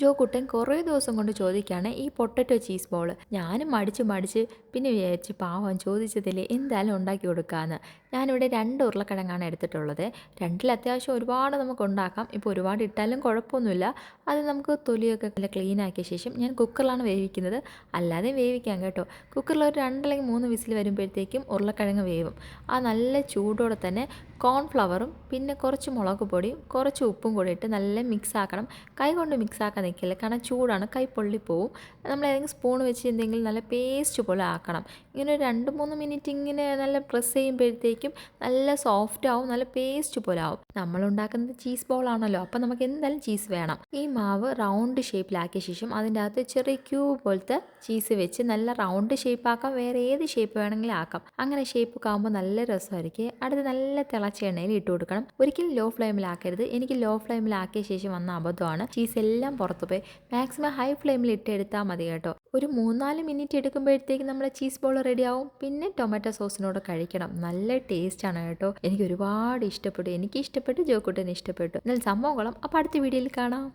ജോ കുട്ടൻ കുറേ ദിവസം കൊണ്ട് ചോദിക്കുകയാണ് ഈ പൊട്ടറ്റോ ചീസ് ബോൾ ഞാനും മടിച്ച് മടിച്ച് പിന്നെ വിചാരിച്ച് പാവം ചോദിച്ചതിൽ എന്തായാലും ഉണ്ടാക്കി കൊടുക്കാമെന്ന് ഞാനിവിടെ രണ്ട് ഉരുളക്കിഴങ്ങാണ് എടുത്തിട്ടുള്ളത്. രണ്ടിൽ അത്യാവശ്യം ഒരുപാട് നമുക്ക് ഉണ്ടാക്കാം. ഇപ്പോൾ ഒരുപാട് ഇട്ടാലും കുഴപ്പമൊന്നുമില്ല. അത് നമുക്ക് തൊലിയൊക്കെ നല്ല ക്ലീൻ ആക്കിയ ശേഷം ഞാൻ കുക്കറിലാണ് വേവിക്കുന്നത്. അല്ലാതെ വേവിക്കാം കേട്ടോ. കുക്കറിൽ ഒരു രണ്ടല്ലെങ്കിൽ മൂന്ന് വിസിൽ വരുമ്പോഴത്തേക്കും ഉരുളക്കിഴങ്ങ് വേവും. ആ നല്ല ചൂടോടെ തന്നെ കോൺഫ്ലവറും പിന്നെ കുറച്ച് മുളക് പൊടിയും കുറച്ച് ഉപ്പും കൂടി ഇട്ട് നല്ല മിക്സ് ആക്കണം. കൈ കൊണ്ട് മിക്സ് ആക്കാൻ നിൽക്കില്ല കാരണം ചൂടാണ് കൈ പൊള്ളിപ്പോവും നമ്മൾ ഏതെങ്കിലും സ്പൂൺ വെച്ച് എന്തെങ്കിലും നല്ല പേസ്റ്റ് പോലെ ആക്കണം. ഇങ്ങനെ രണ്ട് മൂന്ന് മിനിറ്റ് ഇങ്ങനെ നല്ല പ്രസ് ചെയ്യുമ്പോഴത്തേക്കും നല്ല സോഫ്റ്റ് ആവും നല്ല പേസ്റ്റ് പോലെ ആവും. നമ്മൾ ഉണ്ടാക്കുന്നത് ചീസ് ബോൾ ആണല്ലോ അപ്പം നമുക്ക് എന്തായാലും ചീസ് വേണം. ഈ മാവ് റൗണ്ട് ഷേപ്പിലാക്കിയ ശേഷം അതിന്റെ അകത്ത് ചെറിയ ക്യൂബ് പോലത്തെ ചീസ് വെച്ച് നല്ല റൗണ്ട് ഷേപ്പ് ആക്കാം വേറെ ഏത് ഷേപ്പ് വേണമെങ്കിലും ആക്കാം. അങ്ങനെ ഷേപ്പ് ആകുമ്പോൾ നല്ല രസമായിരിക്കും. അടുത്ത് നല്ല തിളച്ച എണ്ണയിൽ ഇട്ട് കൊടുക്കണം. ഒരിക്കലും ലോ ഫ്ലെയിമിലാക്കരുത് എനിക്ക് ലോ ഫ്ലെയിമിലാക്കിയ ശേഷം വന്ന അബദ്ധമാണ്. ചീസ് എല്ലാം പുറത്തു പോയി. മാക്സിമം ഹൈ ഫ്ലെയിമിൽ ഇട്ട് എടുത്താൽ മതി കേട്ടോ. ഒരു മൂന്നാൽ മിനിറ്റ് എടുക്കുമ്പോഴത്തേക്ക് നമ്മുടെ ചീസ് ബോൾ റെഡിയാവും പിന്നെ ടൊമാറ്റോ സോസിനോട് കഴിക്കണം. നല്ല ടേസ്റ്റാണ് കേട്ടോ. എനിക്ക് ഒരുപാട് ഇഷ്ടപ്പെട്ടു. എനിക്ക് ഇഷ്ടപ്പെട്ടു ജോക്കുട്ടന് ഇഷ്ടപ്പെട്ടു. എന്നാൽ സംഭവം കൊള്ളാം. അപ്പോൾ അടുത്ത വീഡിയോയിൽ കാണാം.